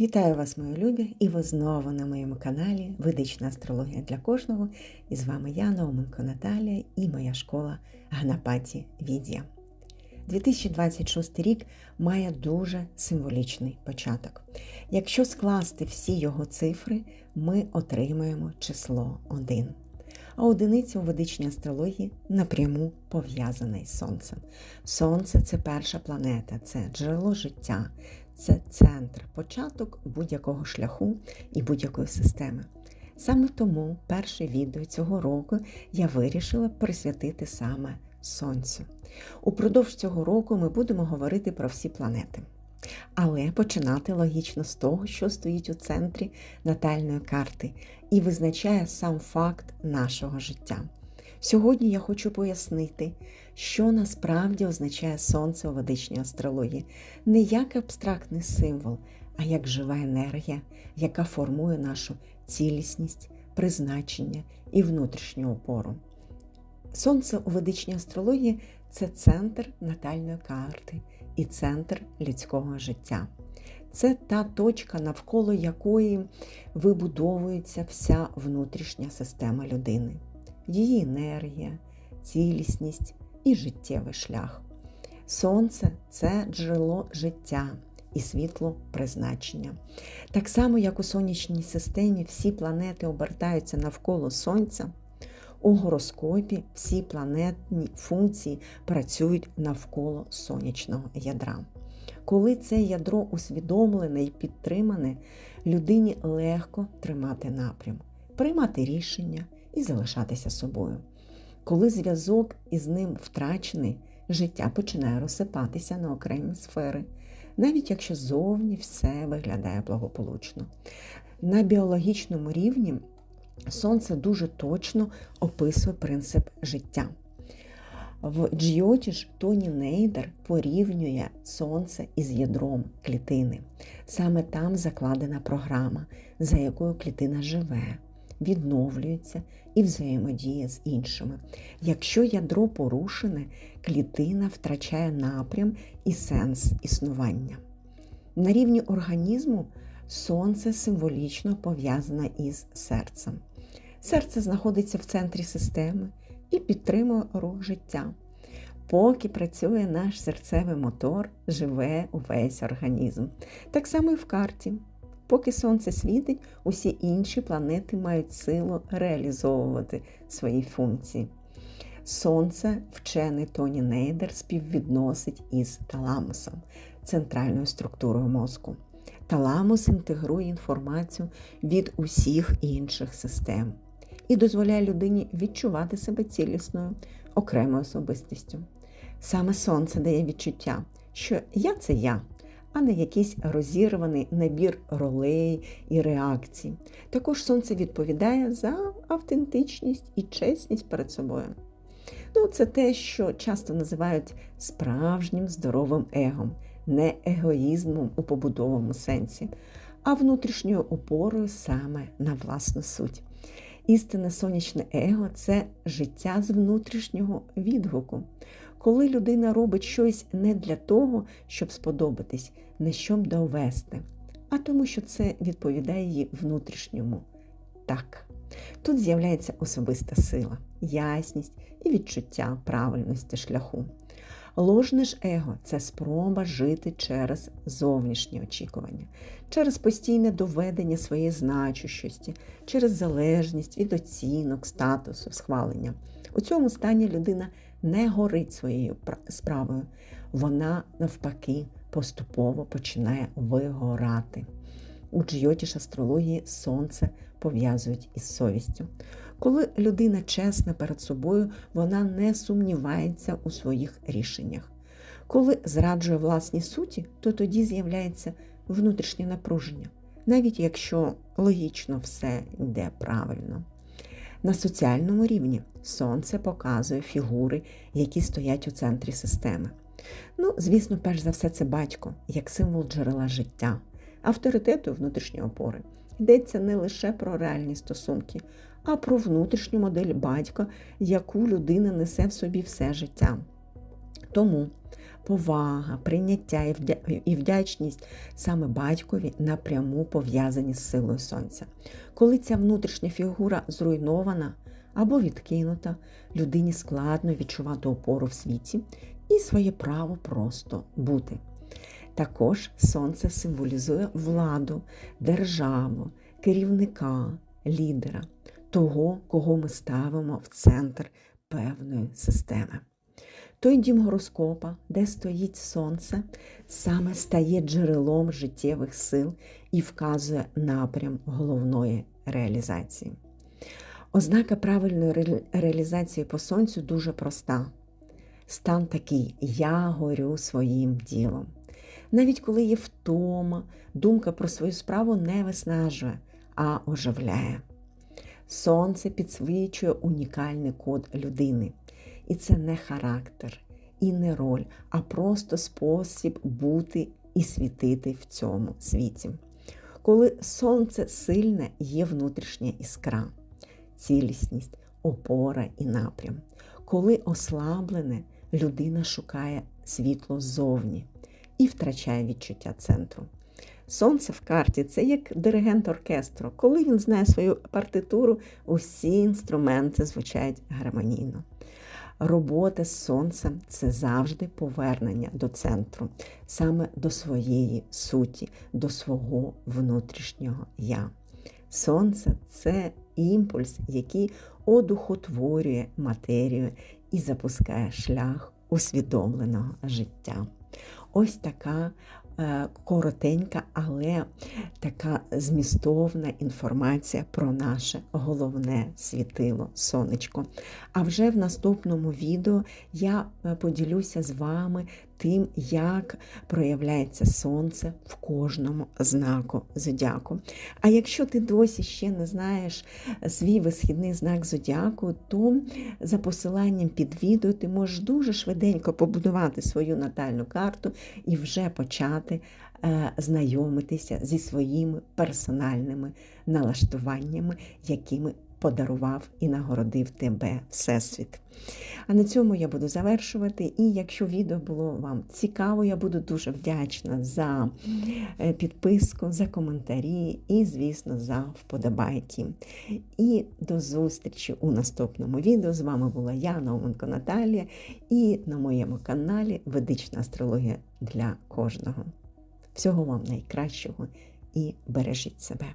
Вітаю вас, мої любі, і ви знову на моєму каналі Ведична астрологія для кожного. І з вами я, Науменко Наталія, і моя школа Ганапаті Відія. 2026 рік має дуже символічний початок. Якщо скласти всі його цифри, ми отримаємо число 1. А одиниця у ведичній астрології напряму пов'язана із Сонцем. Сонце це перша планета, це джерело життя, це центр, початок будь-якого шляху і будь-якої системи. Саме тому перше відео цього року я вирішила присвятити саме Сонцю. Упродовж цього року ми будемо говорити про всі планети. Але починати логічно з того, що стоїть у центрі натальної карти і визначає сам факт нашого життя. Сьогодні я хочу пояснити, що насправді означає сонце у ведичній астрології, не як абстрактний символ, а як жива енергія, яка формує нашу цілісність, призначення і внутрішню опору. Сонце у ведичній астрології це центр натальної карти і центр людського життя. Це та точка, навколо якої вибудовується вся внутрішня система людини, її енергія, цілісність і життєвий шлях. Сонце це джерело життя і світло призначення. Так само, як у сонячній системі всі планети обертаються навколо Сонця. У гороскопі всі планетні функції працюють навколо сонячного ядра. Коли це ядро усвідомлене і підтримане, людині легко тримати напрям, приймати рішення і залишатися собою. Коли зв'язок із ним втрачений, життя починає розсипатися на окремі сфери, навіть якщо зовні все виглядає благополучно. На біологічному рівні Сонце дуже точно описує принцип життя. В Джйотіш Тоні Нейдер порівнює сонце із ядром клітини. Саме там закладена програма, за якою клітина живе, відновлюється і взаємодіє з іншими. Якщо ядро порушене, клітина втрачає напрям і сенс існування. На рівні організму сонце символічно пов'язане із серцем. Серце знаходиться в центрі системи і підтримує рух життя. Поки працює наш серцевий мотор, живе увесь організм. Так само і в карті. Поки сонце світить, усі інші планети мають силу реалізовувати свої функції. Сонце, вчений Тоні Нейдер, співвідносить із таламусом, центральною структурою мозку. Таламус інтегрує інформацію від усіх інших систем і дозволяє людині відчувати себе цілісною, окремою особистістю. Саме сонце дає відчуття, що я це я, а не якийсь розірваний набір ролей і реакцій. Також сонце відповідає за автентичність і чесність перед собою. Ну, Це те, що часто називають справжнім здоровим егом, не егоїзмом у побудовому сенсі, а внутрішньою опорою саме на власну суть. Істинне сонячне его це життя з внутрішнього відгуку. Коли людина робить щось не для того, щоб сподобатись, не щоб довести, а тому, що це відповідає її внутрішньому. Так. Тут з'являється особиста сила, ясність і відчуття правильності шляху. Ложне ж его це спроба жити через зовнішні очікування, через постійне доведення своєї значущості, через залежність від оцінок, статусу, схвалення. У цьому стані людина не горить своєю справою, вона навпаки поступово починає вигорати. У Джйотіш астрології сонце пов'язують із совістю. Коли людина чесна перед собою, вона не сумнівається у своїх рішеннях. Коли зраджує власні суті, то тоді з'являється внутрішнє напруження, навіть якщо логічно все йде правильно. На соціальному рівні сонце показує фігури, які стоять у центрі системи. Ну, звісно, перш за все, це батько, як символ джерела життя, авторитету внутрішньої опори. Йдеться не лише про реальні стосунки, а про внутрішню модель батька, яку людина несе в собі все життя. Тому повага, прийняття і вдячність саме батькові напряму пов'язані з силою сонця. Коли ця внутрішня фігура зруйнована або відкинута, людині складно відчувати опору в світі і своє право просто бути. Також сонце символізує владу, державу, керівника, лідера, того, кого ми ставимо в центр певної системи. Той дім гороскопа, де стоїть сонце, саме стає джерелом життєвих сил і вказує напрям головної реалізації. Ознака правильної реалізації по сонцю дуже проста. Стан такий: я горю своїм ділом. Навіть коли є втома, думка про свою справу не виснажує, а оживляє. Сонце підсвічує унікальний код людини. І це не характер і не роль, а просто спосіб бути і світити в цьому світі. Коли сонце сильне, є внутрішня іскра, цілісність, опора і напрям. Коли ослаблене, людина шукає світло ззовні і втрачає відчуття центру. Сонце в карті це як диригент оркестру. Коли він знає свою партитуру, усі інструменти звучать гармонійно. Робота з сонцем це завжди повернення до центру, саме до своєї суті, до свого внутрішнього я. Сонце це імпульс, який одухотворює матерію і запускає шлях усвідомленого життя. Ось така коротенька, але така змістовна інформація про наше головне світило сонечко. А вже в наступному відео я е, поділюся з вами тим, як проявляється сонце в кожному знаку зодіаку. А якщо ти досі ще не знаєш свій висхідний знак зодіаку, то за посиланням під відео ти можеш дуже швиденько побудувати свою натальну карту і вже почати е, знайомитися зі своїми персональними налаштуваннями, якими подарував і нагородив тебе Всесвіт. А на цьому я буду завершувати. І якщо відео було вам цікаво, я буду дуже вдячна за е, підписку, за коментарі і, звісно, за вподобайки. І до зустрічі у наступному відео. З вами була я, Науменко Наталія, і на моєму каналі Ведична астрологія для кожного. Всього вам найкращого і бережіть себе.